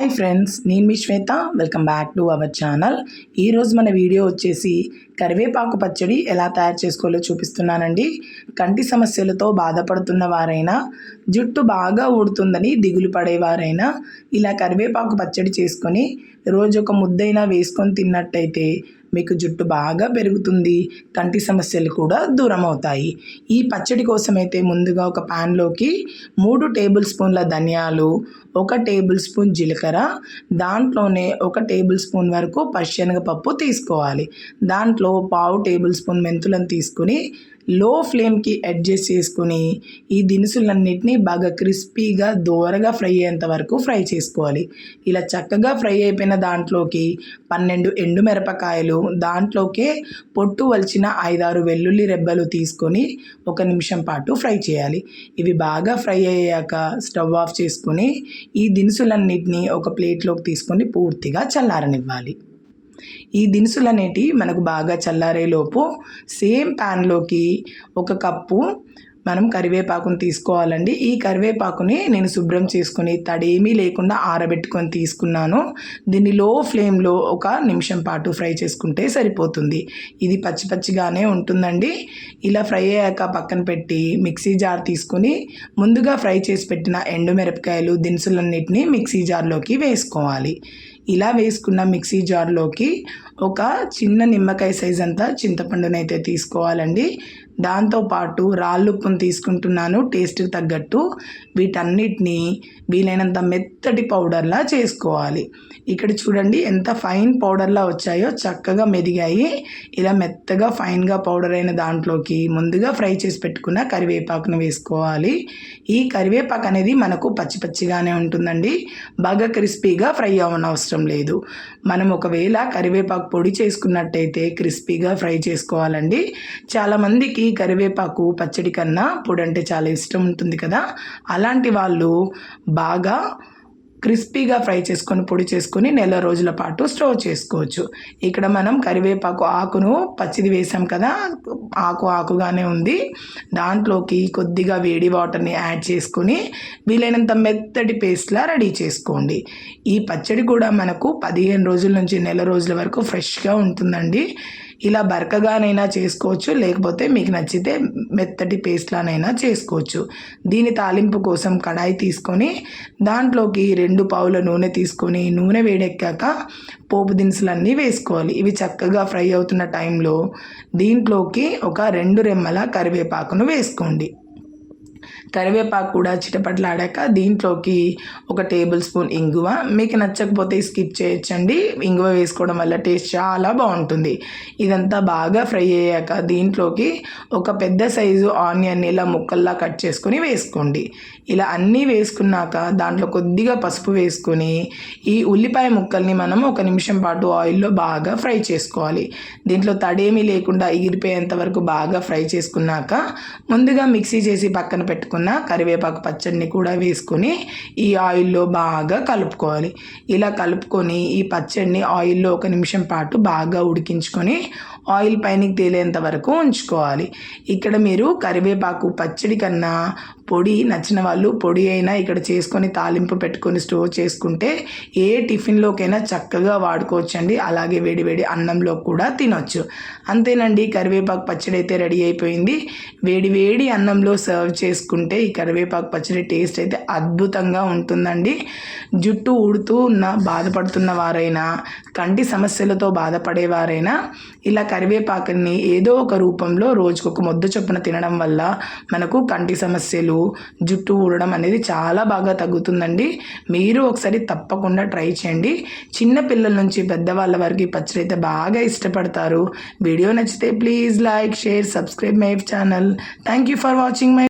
Hi friends నేను మీ Shweta. Welcome back to our channel ఈరోజు మన వీడియో వచ్చేసి కరివేపాకు పచ్చడి ఎలా తయారు చేసుకోవాలో చూపిస్తున్నానండి. కంటి సమస్యలతో బాధపడుతున్న వారైనా జుట్టు బాగా ఊడుతుందని దిగులు పడేవారైనా ఇలా కరివేపాకు పచ్చడి చేసుకొని రోజు ఒక ముద్దైనా వేసుకొని తిన్నట్టయితే మీకు జుట్టు బాగా పెరుగుతుంది కంటి సమస్యలు కూడా దూరం అవుతాయి ఈ పచ్చడి కోసమైతే ముందుగా ఒక ప్యాన్లోకి మూడు టేబుల్ స్పూన్ల ధనియాలు ఒక టేబుల్ స్పూన్ జీలకర్ర దాంట్లోనే ఒక టేబుల్ స్పూన్ వరకు పచ్చెనగపప్పు తీసుకోవాలి. దాంట్లో పావు టేబుల్ స్పూన్ మెంతులను తీసుకుని లో ఫ్లేమ్కి అడ్జస్ట్ చేసుకుని ఈ దినుసులన్నింటినీ బాగా క్రిస్పీగా దోరగా ఫ్రై అయ్యేంత వరకు ఫ్రై చేసుకోవాలి. ఇలా చక్కగా ఫ్రై అయిపోయిన దాంట్లోకి పన్నెండు ఎండు మిరపకాయలు దాంట్లోకే పొట్టు వలిచిన ఐదారు వెల్లుల్లి రెబ్బలు తీసుకొని ఒక నిమిషం పాటు ఫ్రై చేయాలి. ఇవి బాగా ఫ్రై అయ్యాక స్టవ్ ఆఫ్ చేసుకొని ఈ దినుసులన్నిటిని ఒక ప్లేట్లోకి తీసుకొని పూర్తిగా చల్లారనివ్వాలి. ఈ దినుసులు అనేటివి మనకు బాగా చల్లారేలోపు సేమ్ ప్యాన్లోకి ఒక కప్పు మనం కరివేపాకుని తీసుకోవాలండి. ఈ కరివేపాకుని నేను శుభ్రం చేసుకుని తడేమీ లేకుండా ఆరబెట్టుకొని తీసుకున్నాను. దీన్ని లో ఫ్లేమ్లో ఒక నిమిషం పాటు ఫ్రై చేసుకుంటే సరిపోతుంది. ఇది పచ్చి పచ్చిగానే ఉంటుందండి. ఇలా ఫ్రై అయ్యాక పక్కన పెట్టి మిక్సీ జార్ తీసుకొని ముందుగా ఫ్రై చేసి పెట్టిన ఎండుమిరపకాయలు దినుసులన్నిటిని మిక్సీ జార్లోకి వేసుకోవాలి. ఇలా వేసుకున్న మిక్సీ జార్లోకి ఒక చిన్న నిమ్మకాయ సైజ్ అంతా చింతపండునైతే తీసుకోవాలండి. దాంతోపాటు రాళ్ళుప్పును తీసుకుంటున్నాను టేస్ట్కి తగ్గట్టు. వీటన్నిటిని వీలైనంత మెత్తటి పౌడర్లా చేసుకోవాలి. ఇక్కడ చూడండి ఎంత ఫైన్ పౌడర్లా వచ్చాయో చక్కగా మెదిగాయి. ఇలా మెత్తగా ఫైన్గా పౌడర్ అయిన దాంట్లోకి ముందుగా ఫ్రై చేసి పెట్టుకున్న కరివేపాకును వేసుకోవాలి. ఈ కరివేపాకు అనేది మనకు పచ్చి పచ్చిగానే ఉంటుందండి. బాగా క్రిస్పీగా ఫ్రై అవ్వనవసరం అవసరం లేదు. మనం ఒకవేళ కరివేపాకు పొడి చేసుకున్నట్టయితే క్రిస్పీగా ఫ్రై చేసుకోవాలండి. చాలామందికి కరివేపాకు పచ్చడి కన్నా పొడి అంటే చాలా ఇష్టం ఉంటుంది కదా. అలాంటి వాళ్ళు బాగా క్రిస్పీగా ఫ్రై చేసుకొని పొడి చేసుకొని నెల రోజుల పాటు స్టోర్ చేసుకోవచ్చు. ఇక్కడ మనం కరివేపాకు ఆకును పచ్చిది వేసాం కదా. ఆకు ఆకుగానే ఉంది. దాంట్లోకి కొద్దిగా వేడి వాటర్ని యాడ్ చేసుకొని వీలైనంత మెత్తటి పేస్ట్లా రెడీ చేసుకోండి. ఈ పచ్చడి కూడా మనకు పదిహేను రోజుల నుంచి నెల రోజుల వరకు ఫ్రెష్గా ఉంటుందండి. ఇలా బరకగానైనా చేసుకోవచ్చు లేకపోతే మీకు నచ్చితే మెత్తటి పేస్ట్లానైనా చేసుకోవచ్చు. దీని తాలింపు కోసం కడాయి తీసుకొని దాంట్లోకి రెండు పావుల నూనె తీసుకొని నూనె వేడెక్కాక పోపు దినుసులన్నీ వేసుకోవాలి. ఇవి చక్కగా ఫ్రై అవుతున్న టైంలో దీంట్లోకి ఒక రెండు రెమ్మల కరివేపాకును వేసుకోండి. కరివేపాకు కూడా చిటపట్లాడాక దీంట్లోకి ఒక టేబుల్ స్పూన్ ఇంగువ. మీకు నచ్చకపోతే స్కిప్ చేయొచ్చండి. ఇంగువ వేసుకోవడం వల్ల టేస్ట్ చాలా బాగుంటుంది. ఇదంతా బాగా ఫ్రై అయ్యాక దీంట్లోకి ఒక పెద్ద సైజు ఆనియన్ ఇలా ముక్కల్లా కట్ చేసుకొని వేసుకోండి. ఇలా అన్నీ వేసుకున్నాక దాంట్లో కొద్దిగా పసుపు వేసుకొని ఈ ఉల్లిపాయ ముక్కల్ని మనం ఒక నిమిషం పాటు ఆయిల్లో బాగా ఫ్రై చేసుకోవాలి. దీంట్లో తడేమీ లేకుండా ఎగిరిపోయేంత వరకు బాగా ఫ్రై చేసుకున్నాక ముందుగా మిక్సీ చేసి పక్కన పెట్టుకున్న కరివేపాకు పచ్చడిని కూడా వేసుకొని ఈ ఆయిల్లో బాగా కలుపుకోవాలి. ఇలా కలుపుకొని ఈ పచ్చడిని ఆయిల్లో ఒక నిమిషం పాటు బాగా ఉడికించుకొని ఆయిల్ పైనకి తేలేంత వరకు ఉంచుకోవాలి. ఇక్కడ మీరు కరివేపాకు పచ్చడి కన్నా పొడి నచ్చిన వాళ్ళు పొడి అయినా ఇక్కడ చేసుకొని తాలింపు పెట్టుకొని స్టోర్ చేసుకుంటే ఏ టిఫిన్లోకైనా చక్కగా వాడుకోవచ్చండి. అలాగే వేడివేడి అన్నంలో కూడా తినొచ్చు. అంతేనండి కరివేపాకు పచ్చడి అయితే రెడీ అయిపోయింది. వేడివేడి అన్నంలో సర్వ్ చేసుకుంటే ఈ కరివేపాకు పచ్చడి టేస్ట్ అయితే అద్భుతంగా ఉంటుందండి. జుట్టు ఊడుతూ ఉన్న బాధపడుతున్న వారైనా కంటి సమస్యలతో బాధపడేవారైనా ఇలా కరివేపాకుని ఏదో ఒక రూపంలో రోజుకొక మొద్దు చొప్పున తినడం వల్ల మనకు కంటి సమస్యలు జుట్టు ఊడడం అనేది చాలా బాగా తగ్గుతుందండి. మీరు ఒకసారి తప్పకుండా ట్రై చేయండి. చిన్న పిల్లల నుంచి పెద్దవాళ్ళ వరకు ఈ పచ్చడి అయితే బాగా ఇష్టపడతారు. వీడియో నచ్చితే please like share subscribe my channel. Thank you for watching my